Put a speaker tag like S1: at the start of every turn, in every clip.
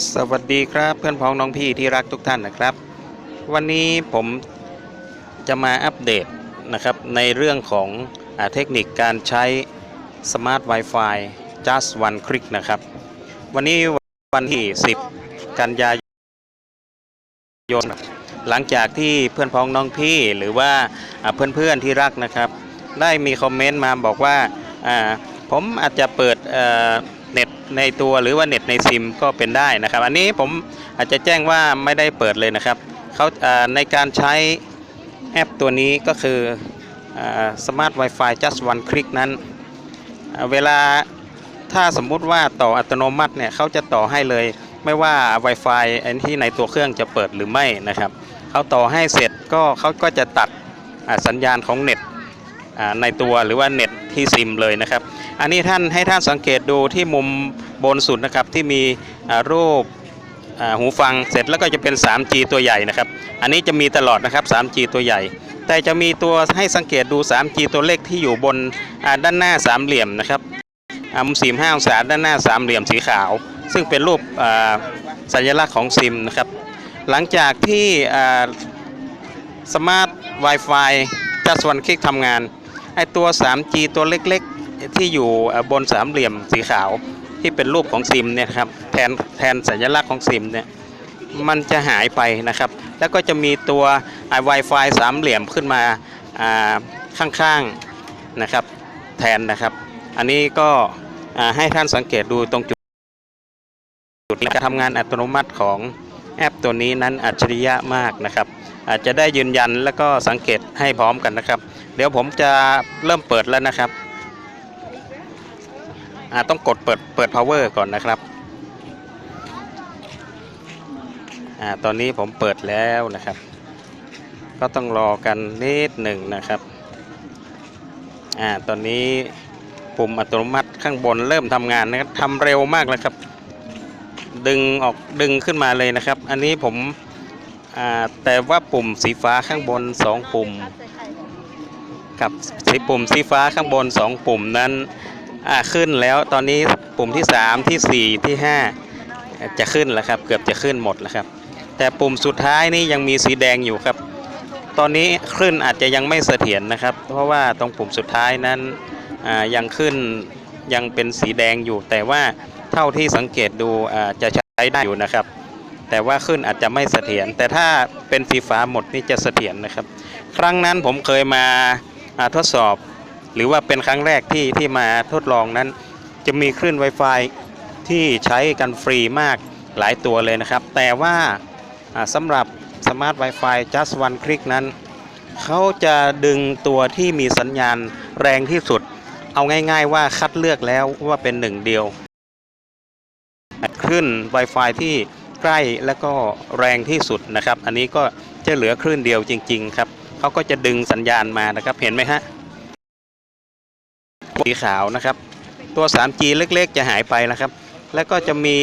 S1: สวัสดีครับเพื่อนพ้องน้องพี่ที่รักทุกท่านนะครับ วันนี้ผมจะมาอัปเดตนะครับในเรื่องของอเทคนิคการใช้ Smart Wi-Fi just one click นะครับ วันนี้วันที่ 10 กันยายนหลังจากที่เพื่อนพ้องน้องพี่หรือว่าอ่าเพื่อนๆที่รักนะครับ ได้มีคอมเมนต์มาบอกว่าผมอาจจะเปิด ในตัวหรือว่าเน็ตในซิมก็เป็นได้นะครับ อันนี้ผมอาจจะแจ้งว่าไม่ได้เปิดเลยนะครับเขาในการใช้แอปตัวนี้ก็คืออ่า Smart Wi-Fi Just One Click นั้น เวลาถ้าสมมุติว่าต่ออัตโนมัติเนี่ยเขาจะต่อให้เลย ไม่ว่า Wi-Fi อันที่ในตัวเครื่องจะเปิดหรือไม่นะครับเขาต่อให้เสร็จก็เขาก็จะตัดสัญญาณของเน็ต ในตัวหรือว่าเน็ตที่ซิมเลยนะครับ อันนี้ท่านให้ท่านสังเกตดูที่มุมบนสุดนะครับที่มีรูปหูฟังเสร็จแล้วก็จะเป็น 3G ตัวใหญ่นะครับ อันนี้จะมีตลอดนะครับ 3G ตัวใหญ่ แต่จะมีตัวให้สังเกตดู 3G ตัวเล็กที่อยู่บนด้านหน้าสามเหลี่ยมนะครับมุมสี่ห้าองศาด้านหน้าสามเหลี่ยมสีขาว ซึ่งเป็นรูปสัญลักษณ์ของซิมนะครับ หลังจากที่สมาร์ท Wi-Fi จัสวันคลิกทำงาน ไอตัว 3G ตัวเล็กๆ ที่อยู่บนสามเหลี่ยมสีขาวที่เป็นรูปของซิมเนี่ยครับแทนแทนสัญลักษณ์ของซิมเนี่ยมันจะหายไปนะครับ แล้วก็จะมีตัวไอ Wi-Fi สามเหลี่ยมขึ้นมาข้างๆนะครับแทนนะครับ อันนี้ก็ให้ท่านสังเกตดูตรงจุดจุดการทำงานอัตโนมัติของ แอปตัวนี้นั้นอัจฉริยะมากนะครับ อาจจะได้ยืนยันแล้วก็สังเกตให้พร้อมกันนะครับ เดี๋ยวผมจะเริ่มเปิดแล้วนะครับอ่าต้องกดเปิดเปิด power ก่อนนะครับอ่าตอนนี้ผมเปิดแล้วนะครับ ก็ต้องรอกันนิดหนึ่งนะครับอ่าตอนนี้ปุ่มอัตโนมัติข้างบนเริ่มทำงานนะครับทำเร็วมากเลยครับ ดึงออกดึงขึ้นมาเลยนะครับ อันนี้ผมแต่ว่าปุ่มสีฟ้าข้างบน 2 ปุ่ม กับสีปุ่มสีฟ้าข้างบน 2 ปุ่มนั้นขึ้นแล้วตอนนี้ปุ่มที่ 3 ที่ 4 ที่ 5 จะขึ้นแล้วครับ เกือบจะขึ้นหมดแล้วครับ แต่ปุ่มสุดท้ายนี่ยังมีสีแดงอยู่ครับ ตอนนี้ขึ้นอาจจะยังไม่เสถียรนะครับ เพราะว่าตรงปุ่มสุดท้ายนั้นยังขึ้นยังเป็นสีแดงอยู่แต่ว่า เท่าที่สังเกตดูจะใช้ได้อยู่นะครับ แต่ว่าขึ้นอาจจะไม่เสถียรแต่ถ้าเป็นสีฟ้าหมดนี่จะเสถียรนะครับ ครั้งนั้นผมเคยมาทดสอบ หรือว่าเป็นครั้งแรกที่ที่มาทดลองนั้น จะมีคลื่น Wi-Fi ที่ใช้กันฟรีมากหลายตัวเลยนะครับ แต่ว่าสำหรับ Smart Wi-Fi Just One Click นั้น เขาจะดึงตัวที่มีสัญญาณแรงที่สุด เอาง่าย ๆ ว่าคัดเลือกแล้วว่าเป็นหนึ่งเดียว คลื่น Wi-Fi ที่ใกล้และก็แรงที่สุดนะครับ อันนี้ก็จะเหลือคลื่นเดียวจริง ๆ ครับเขาก็จะดึงสัญญาณมานะครับเห็นไหมฮะสีขาวนะครับ ตัว 3G เล็กๆ จะหายไปนะครับ แล้วก็จะมี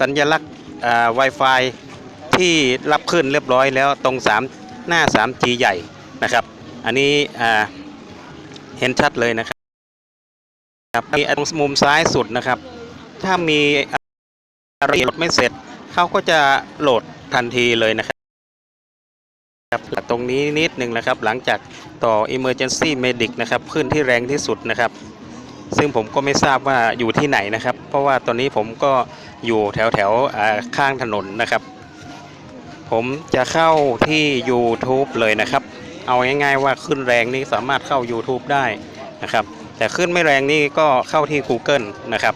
S1: สัญลักษณ์ Wi-Fi ที่รับขึ้นเรียบร้อยแล้วตรง 3 หน้า 3G ใหญ่นะครับ อันนี้เห็นชัดเลยนะครับครับมีตรงมุมซ้ายสุดนะครับ ถ้ามีอะไรโหลดไม่เสร็จ เขาก็จะโหลดทันทีเลยนะครับครับตรงนี้นิดหนึ่งนะครับ หลังจากต่อ Emergency Medic นะครับขึ้นที่แรงที่สุดนะครับ ซึ่งผมก็ไม่ทราบว่าอยู่ที่ไหนนะครับ เพราะว่าตอนนี้ผมก็อยู่แถวแถวข้างถนนนะครับ ผมจะเข้าที่ YouTube เลยนะครับ เอาง่ายๆว่าขึ้นแรงนี่สามารถเข้า YouTube ได้นะครับ แต่ขึ้นไม่แรงนี่ก็เข้าที่ Google นะครับ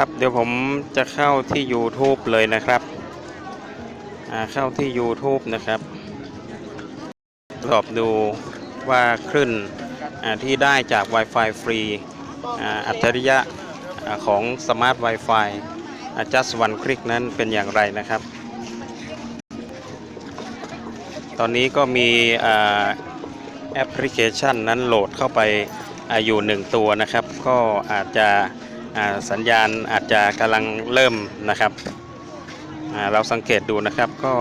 S1: ครับ เดี๋ยวผมจะเข้าที่ YouTube เลยนะครับอ่าเข้าที่ YouTube นะครับสอบดูว่าคลื่นอ่าที่ได้จาก Wi-Fi ฟรีอัจฉริยะอ่าของ Smart Wi-Fi อ่า Just One Click นั้นเป็นอย่างไรนะครับ ตอนนี้ก็มีแอปพลิเคชันนั้นโหลดเข้าไปอยู่หนึ่งตัวนะครับ ก็อาจจะ สัญญาณอาจจะกำลังเริ่มนะครับ เราสังเกตดูนะครับก็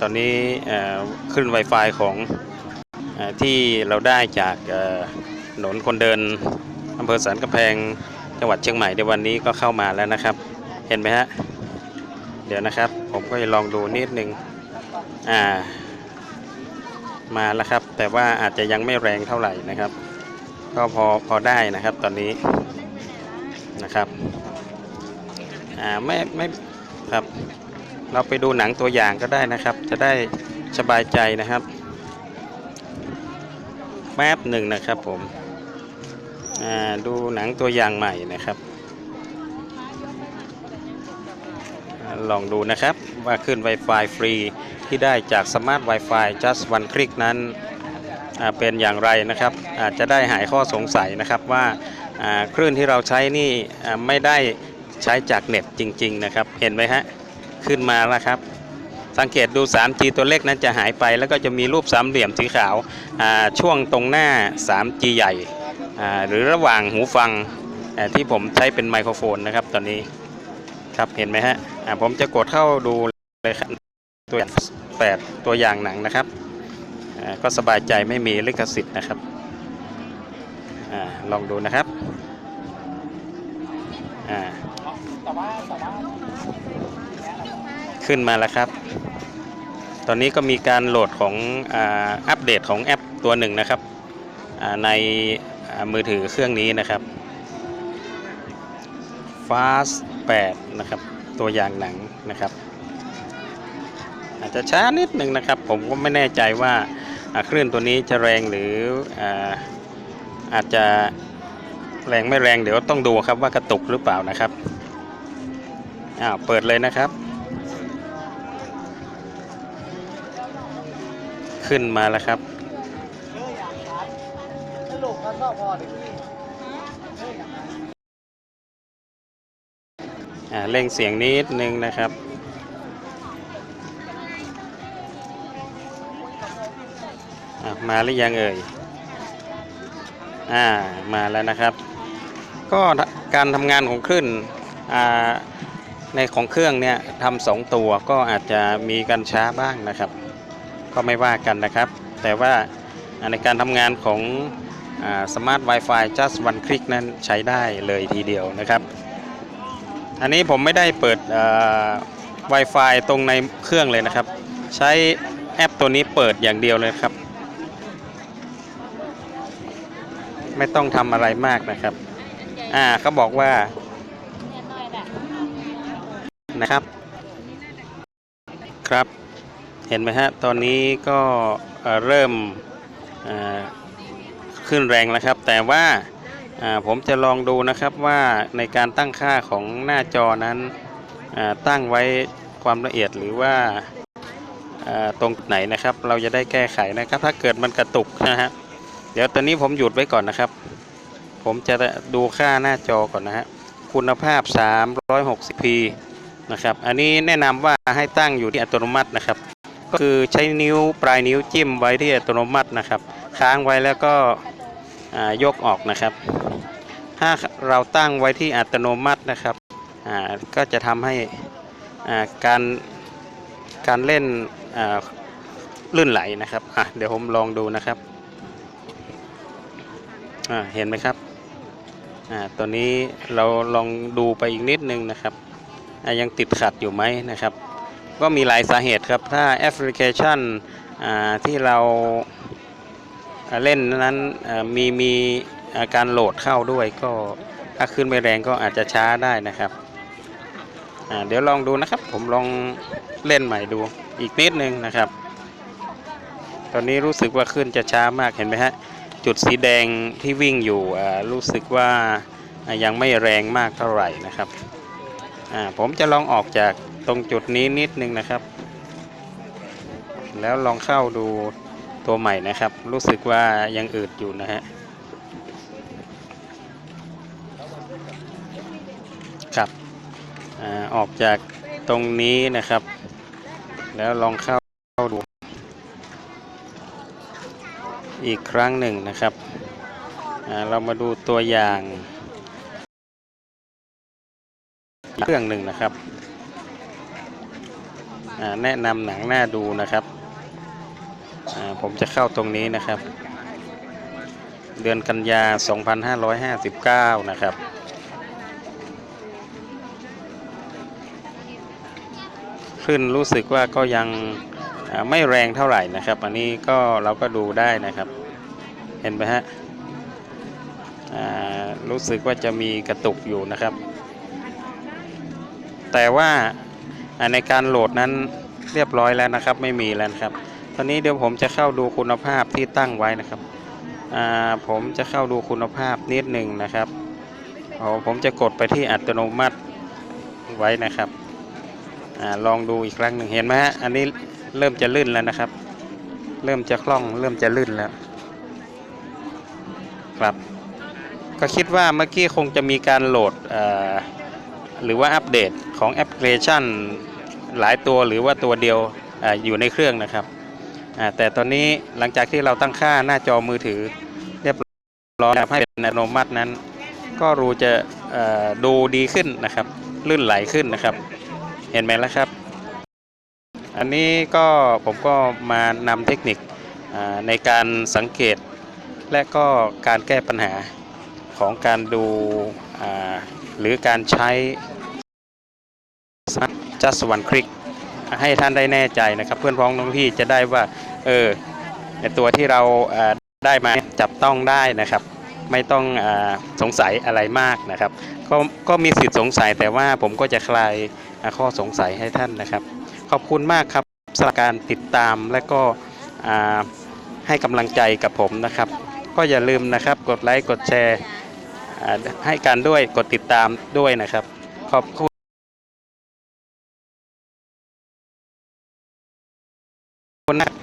S1: ตอนนี้ขึ้น Wi-Fi ของอที่เราได้จากถนนคนเดินอำเภอสันกำแพงจังหวัดเชียงใหม่ในวันนี้ก็เข้ามาแล้วนะครับ เห็นไหมฮะ เดี๋ยวนะครับ ผมก็จะลองดูนิดนึงอ่า มาแล้วครับ แต่ว่าอาจจะยังไม่แรงเท่าไหร่นะครับ ก็พอพอได้นะครับตอนนี้ นะครับอ่าไม่ไม่ครับ เราไปดูหนังตัวอย่างก็ได้นะครับ จะได้สบายใจนะครับแป๊บหนึ่งนะครับผมอ่าดูหนังตัวอย่างใหม่นะครับ ลองดูนะครับว่าขึ้น Wi-Fi ฟรีที่ได้จาก Smart Wi-Fi just one click นั้นอ่าเป็นอย่างไรนะครับ อาจจะได้หายข้อสงสัยนะครับว่า คลื่นที่เราใช้นี่ไม่ได้ใช้จากเน็ตจริง ๆ นะครับ เห็นไหมฮะขึ้นมาแล้วครับ สังเกตดู 3G ตัวเลขนั้นจะหายไป แล้วก็จะมีรูปสามเหลี่ยมสีขาวาช่วงตรงหน้า 3G ใหญ่หรือระหว่างหูฟังที่ผมใช้เป็นไมโครโฟนนะครับตอนนี้ครับเห็นไหมฮะผมจะกดเข้าดูเลยครับตัวอย่าง8ตัวอย่างหนังนะครับ ก็สบายใจไม่มีลิขสิทธิ์นะครับ อาลองดูนะครับอ่าขึ้นมาแล้วครับ ตอนนี้ก็มีการโหลดของอาอัปเดตของแอปตัวหนึ่งนะครับอ่าในมือถือเครื่องนี้นะครับ Fast 8 นะครับ ตัวอย่างหนังนะครับ อาจจะช้านิดหนึ่งนะครับ ผมก็ไม่แน่ใจว่าคลื่นตัวนี้จะแรงหรืออา อาจจะแรงไม่แรงเดี๋ยวต้องดูครับว่ากระตุกหรือเปล่านะครับอ้าวเปิดเลยนะครับ ขึ้นมาแล้วครับอ่าเร่งเสียงนิดนึงนะครับมาหรือยังเอ่ย อ่ามาแล้วนะครับ ก็การทำงานของคลื่นอ่าในของเครื่องเนี่ยทำสองตัวก็อาจจะมีการช้าบ้างนะครับ ก็ไม่ว่ากันนะครับ แต่ว่าในการทำงานของสมาร์ท Wi-Fi just one click นั้นใช้ได้เลยทีเดียวนะครับ อันนี้ผมไม่ได้เปิด Wi-Fi ตรงในเครื่องเลยนะครับ ใช้แอปตัวนี้เปิดอย่างเดียวเลยครับ ไม่ต้องทำอะไรมากนะครับ อ่าเขาบอกว่านะครับ ครับ เห็นไหมฮะ ตอนนี้ก็เริ่มขึ้นแรงแล้วครับ แต่ว่าผมจะลองดูนะครับว่าในการตั้งค่าของหน้าจอนั้นตั้งไว้ความละเอียดหรือว่าอ่าตรงไหนนะครับ เราจะได้แก้ไขนะครับ ถ้าเกิดมันกระตุกนะฮะ เดี๋ยวตอนนี้ผมหยุดไว้ก่อนนะครับ ผมจะดูค่าหน้าจอก่อนนะฮะคุณภาพ 360p นะครับ อันนี้แนะนำว่าให้ตั้งอยู่ที่อัตโนมัตินะครับ ก็คือใช้นิ้วปลายนิ้วจิ้มไว้ที่อัตโนมัตินะครับ ค้างไว้แล้วก็ยกออกนะครับ ถ้าเราตั้งไว้ที่อัตโนมัตินะครับ ก็จะทำให้การการเล่นลื่นไหลนะครับ เดี๋ยวผมลองดูนะครับ อ่าเห็นไหมครับอ่าตัวนี้เราลองดูไปอีกนิดนึงนะครับอ่ายังติดขัดอยู่ไหมนะครับ ก็มีหลายสาเหตุครับถ้าแอปพลิเคชันอ่าที่เราเล่นนั้นมีมีการโหลดเข้าด้วยก็ถ้าขึ้นไม่แรงก็อาจจะช้าได้นะครับเดี๋ยวลองดูนะครับ ผมลองเล่นใหม่ดูอีกนิดนึงนะครับ ตอนนี้รู้สึกว่าขึ้นจะช้ามากเห็นไหมฮะ จุดสีแดงที่วิ่งอยู่รู้สึกว่ายังไม่แรงมากเท่าไหร่นะครับผมจะลองออกจากตรงจุดนี้นิดนึงนะครับ แล้วลองเข้าดูตัวใหม่นะครับ รู้สึกว่ายังอืดอยู่นะฮะครับอออกจากตรงนี้นะครับ แล้วลองเข้าดู อีกครั้งหนึ่งนะครับ เรามาดูตัวอย่างเครื่องหนึ่งนะครับ แนะนำหนังหน้าดูนะครับ ผมจะเข้าตรงนี้นะครับ เดือนกันยา 2559 นะครับขึ้นรู้สึกว่าก็ยัง ไม่แรงเท่าไหร่นะครับ อันนี้ก็เราก็ดูได้นะครับ เห็นไหมฮะรู้สึกว่าจะมีกระตุกอยู่นะครับ แต่ว่าในการโหลดนั้นเรียบร้อยแล้วนะครับ ไม่มีแล้วนะครับ ตอนนี้เดี๋ยวผมจะเข้าดูคุณภาพที่ตั้งไว้นะครับผมจะเข้าดูคุณภาพนิดหนึ่งนะครับผมจะกดไปที่อัตโนมัติไว้นะครับอลองดูอีกครั้งหนึ่งเห็นไหมฮะอันนี้ เริ่มจะลื่นแล้วนะครับ เริ่มจะคล่อง เริ่มจะลื่นแล้วครับ ก็คิดว่าเมื่อกี้คงจะมีการโหลดหรือว่าอัปเดตของแอปพลิเคชันหลายตัวหรือว่าตัวเดียวออยู่ในเครื่องนะครับ แต่ตอนนี้หลังจากที่เราตั้งค่าหน้าจอมือถือ เรียบร้อยให้เป็นอัตโนมัตินั้น ก็รู้จะดูดีขึ้นนะครับ ลื่นไหลขึ้นนะครับ เห็นไหมแล่ะครับ อันนี้ก็ผมก็มานำเทคนิคในการสังเกต และก็การแก้ปัญหาของการดูหรือการใช้ just one click ให้ท่านได้แน่ใจนะครับ เพื่อนพ้องน้องพี่จะได้ว่าเออในตัวที่เราได้มาจับต้องได้นะครับ ไม่ต้องอสงสัยอะไรมากนะครับ ก็ก็มีสิทธิ์สงสัยแต่ว่าผมก็จะคลายข้อสงสัยให้ท่านนะครับ ขอบคุณมากครับสำหรับการติดตามและก็ให้กำลังใจกับผมนะครับ ก็อย่าลืมนะครับกดไลค์กดแชร์ให้กันด้วยกดติดตามด้วยนะครับ ขอบคุณ